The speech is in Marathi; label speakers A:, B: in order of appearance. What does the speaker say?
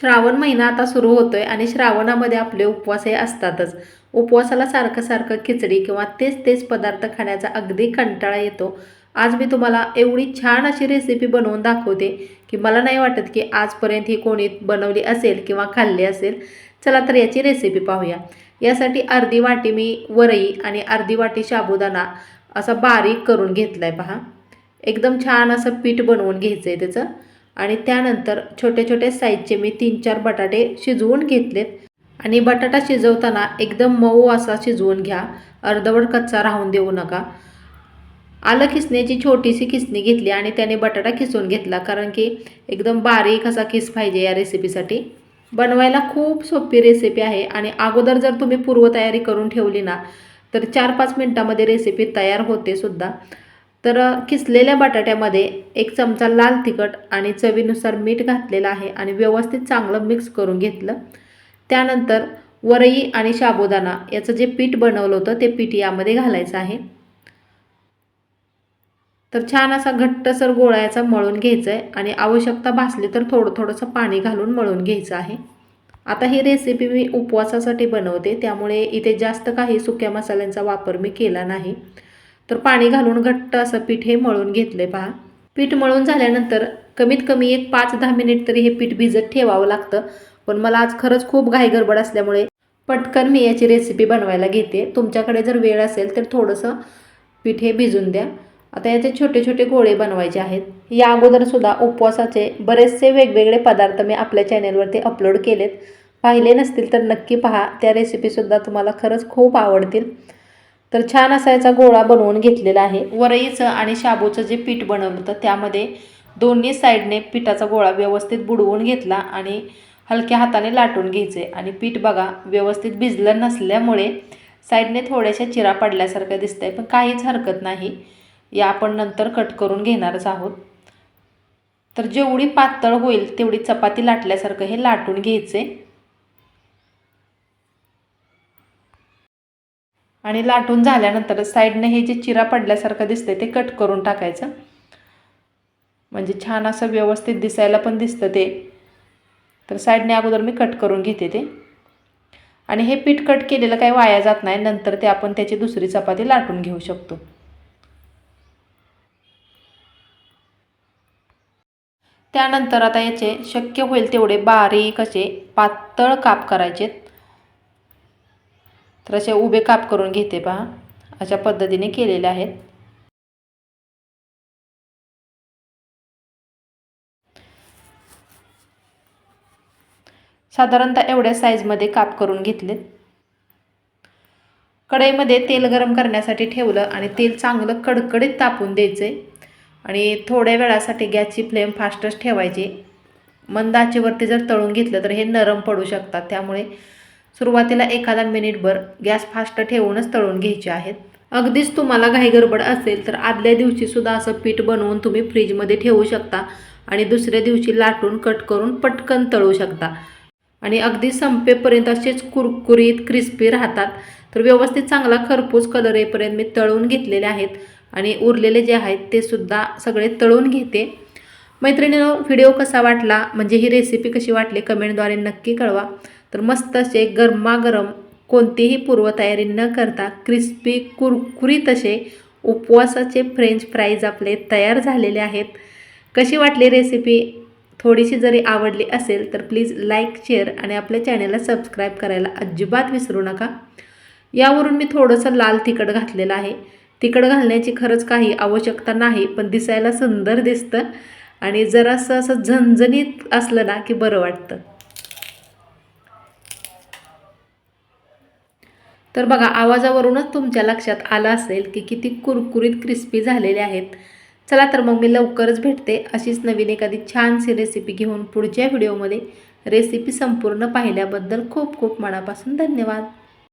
A: श्रावण महिना आता सुरू होतोय आणि श्रावणामध्ये आपले उपवास हे असतातच. उपवासाला सारखं सारखं खिचडी किंवा तेच तेच पदार्थ खाण्याचा अगदी कंटाळा येतो. आज मी तुम्हाला एवढी छान अशी रेसिपी बनवून दाखवते की मला नाही वाटत की आजपर्यंत ही कोणी बनवली असेल किंवा खाल्ली असेल. चला तर याची रेसिपी पाहूया. यासाठी अर्धी वाटी मी वरई आणि अर्धी वाटी साबुदाणा असा बारीक करून घेतला आहे पहा. एकदम छान असं पीठ बनवून घ्यायचं आहे त्याचं. आणि त्यानंतर छोटे छोटे साईजचे मी तीन चार बटाटे शिजवून घेतलेत. आणि बटाटा शिजवताना एकदम मऊ असा शिजवून घ्या. अर्धवट कच्चा राहून देऊ नका. आलं खिसण्याची छोटीशी खिसणी घेतली आणि त्याने बटाटा खिसून घेतला कारण की एकदम बारीक असा खिस पाहिजे या रेसिपीसाठी. बनवायला खूप सोपी रेसिपी आहे आणि अगोदर जर तुम्ही पूर्वतयारी करून ठेवली ना तर चार पाच मिनटामध्ये रेसिपी तयार होते सुद्धा. तर किसलेल्या बटाट्यामध्ये एक चमचा लाल तिखट आणि चवीनुसार मीठ घातलेलं आहे आणि व्यवस्थित चांगलं मिक्स करून घेतलं. त्यानंतर वरई आणि साबुदाणा याचं जे पीठ बनवलं होतं ते पीठ यामध्ये घालायचं आहे. तर छान असा घट्टसर गोळ्याचा मळून घ्यायचा आहे आणि आवश्यकता भासली तर थोडं थोडंसं पाणी घालून मळून घ्यायचं आहे. आता ही रेसिपी मी उपवासासाठी बनवते त्यामुळे इथे जास्त काही सुक्या मसाल्यांचा वापर मी केला नाही. तर पाणी घालून घट्ट असं पीठ हे मळून घेतलं आहे पहा. पीठ मळून झाल्यानंतर कमीत कमी एक पाच दहा मिनिट तरी हे पीठ भिजत ठेवावं लागतं. पण मला आज खरंच खूप घाई गडबड असल्यामुळे पटकन मी याची रेसिपी बनवायला घेते. तुमच्याकडे जर वेळ असेल तर थोडंसं पीठ हे भिजून द्या. आता याचे छोटे छोटे गोळे बनवायचे आहेत. या अगोदरसुद्धा उपवासाचे बरेचसे वेगवेगळे पदार्थ मी आपल्या चॅनेलवरती अपलोड केलेत. पाहिले नसतील तर नक्की पहा. त्या रेसिपीसुद्धा तुम्हाला खरंच खूप आवडतील. तर छान असा याचा गोळा बनवून घेतलेला आहे. वरईचं आणि शाबूचं जे पीठ बनवलं होतं त्यामध्ये दोन्ही साईडने पिठाचा गोळा व्यवस्थित बुडवून घेतला आणि हलक्या हाताने लाटून घ्यायचे. आणि पीठ बघा व्यवस्थित भिजलं नसल्यामुळे साईडने थोड्याशा चिरा पडल्यासारखं दिसतं आहे पण काहीच हरकत नाही. या आपण नंतर कट करून घेणारच आहोत. तर जेवढी पातळ होईल तेवढी चपाती लाटल्यासारखं हे लाटून घ्यायचे. आणि लाटून झाल्यानंतर साईडने हे जे चिरा पडल्यासारखं दिसतं ते कट करून टाकायचं. म्हणजे छान असं व्यवस्थित दिसायला पण दिसतं ते. तर साईडने अगोदर मी कट करून घेते ते. आणि हे पीठ कट केलेलं काही वाया जात नाही. नंतर ते आपण त्याची दुसरी चपाती लाटून घेऊ शकतो. त्यानंतर आता याचे शक्य होईल तेवढे बारीक असे पातळ काप करायचेत. तर असे उभे काप करून घेते पहा. अशा पद्धतीने केलेले आहेत. साधारणतः एवढ्या साईजमध्ये काप करून घेतलेत कढईमध्ये तेल गरम करण्यासाठी ठेवलं आणि तेल चांगलं कडकडीत तापून द्यायचं. आहे आणि थोड्या वेळासाठी गॅसची फ्लेम फास्टच ठेवायची. मंद आचेवरती जर तळून घेतलं तर हे नरम पडू शकतात. त्यामुळे सुरुवातीला एखादा मिनिटभर गॅस फास्ट ठेवूनच तळून घ्यायचे आहेत. अगदीच तुम्हाला घाई गडबड असेल तर आदल्या दिवशीसुद्धा असं पीठ बनवून तुम्ही फ्रीजमध्ये ठेवू शकता आणि दुसऱ्या दिवशी लाटून कट करून पटकन तळू शकता. आणि अगदी संपेपर्यंत असेच कुरकुरीत क्रिस्पी राहतात. तर व्यवस्थित चांगला खरपूस कलर येईपर्यंत मी तळून घेतलेले आहेत आणि उरलेले जे आहेत ते सुद्धा सगळे तळून घेते. मैत्रिणीनं व्हिडिओ कसा वाटला? म्हणजे ही रेसिपी कशी वाटली? कमेंटद्वारे नक्की कळवा. तर मस्त असे गरमागरम कोणतीही पूर्वतयारी न करता क्रिस्पी कुरकुरीत असे उपवासाचे फ्रेंच फ्राईज आपले तयार झालेले आहेत. कशी वाटली रेसिपी थोडीशी जरी आवडली असेल तर प्लीज लाईक शेअर आणि आपल्या चॅनेलला सबस्क्राईब करायला अजिबात विसरू नका. यावरून मी थोडंसं लाल तिखट घातलेलं आहे. तिखट घालण्याची खरंच काही आवश्यकता नाही पण दिसायला सुंदर दिसतं आणि जरासं असं झणझणीत असलं ना की बरं वाटतं. तर बघा आवाजावरूनच तुमच्या लक्षात आलं असेल की किती कुरकुरीत क्रिस्पी झालेले आहेत. चला तर मग मी लवकरच भेटते अशीच नवीन एखादी छानशी रेसिपी घेऊन पुढच्या व्हिडिओमध्ये रेसिपी संपूर्ण पाहिल्याबद्दल खूप खूप मनापासून धन्यवाद.